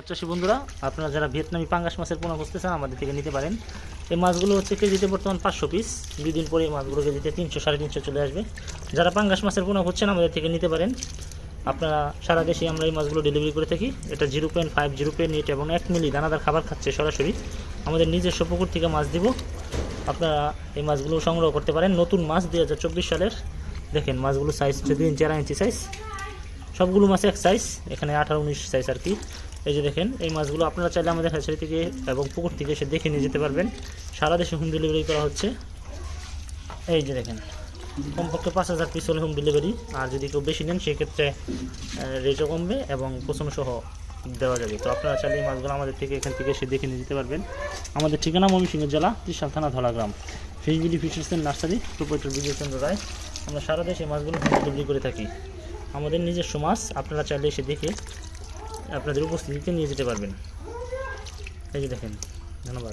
মৎস্যসী বন্ধুরা, আপনারা যারা ভিয়েতনামি পাঙ্গাস মাছের পোনা খুঁজতে চান আমাদের থেকে নিতে পারেন। এই মাছগুলো হচ্ছে কেজিতে বর্তমান পাঁচশো পিস দুই দিন পরে এই মাছগুলো কেজিতে তিনশো, সাড়ে তিনশো চলে আসবে। যারা পাঙ্গাস মাছের পোনা খুঁজছেন, আমাদের থেকে নিতে পারেন। আপনারা সারা দেশে আমরা এই মাছগুলো ডেলিভারি করে থাকি। এটা zero point five zero point eight এবং এক মিলি দানাদার খাবার খাচ্ছে সরাসরি। আমাদের নিজস্ব পুকুর থেকে মাছ দিব। আপনারা এই মাছগুলো সংগ্রহ করতে পারেন। নতুন মাছ দুই হাজার চব্বিশ সালের। দেখেন, মাছগুলো সাইজ হচ্ছে দুই ইঞ্চি, আড়াই ইঞ্চি সাইজ সবগুলো মাছ এক সাইজ এখানে আঠারো, উনিশ সাইজ আর কি। এই যে দেখেন, এই মাছগুলো আপনারা চাইলে আমাদের হ্যাচারি থেকে এবং পুকুর থেকে এসে দেখে নিয়ে যেতে পারবেন। সারা দেশে হোম ডেলিভারি করা হচ্ছে। এই যে দেখেন, কমপক্ষে পাঁচ হাজার পিস হলে হোম ডেলিভারি আর যদি কেউ বেশি নেন, সেক্ষেত্রে রেটও কমবে এবং সহ দেওয়া যাবে। তো আপনারা চাইলে এই মাছগুলো আমাদের থেকে এখান থেকে এসে দেখে নিয়ে যেতে পারবেন। আমাদের ঠিকানা ময়মনসিংহ জেলা, ত্রিশাল থানা ধলাগ্রাম ফিশবিলি ফিশার্সের নার্সারি, প্রোপাইটার বিজয়চন্দ্র রায়। আমরা সারা দেশে মাছগুলো হোম ডেলিভারি করে থাকি। আমাদের নিজস্ব মাছ, আপনারা চাইলে এসে দেখে আপনাদের উপস্থিতিতে নিয়ে যেতে পারবেন। এই যে দেখেন, ধন্যবাদ।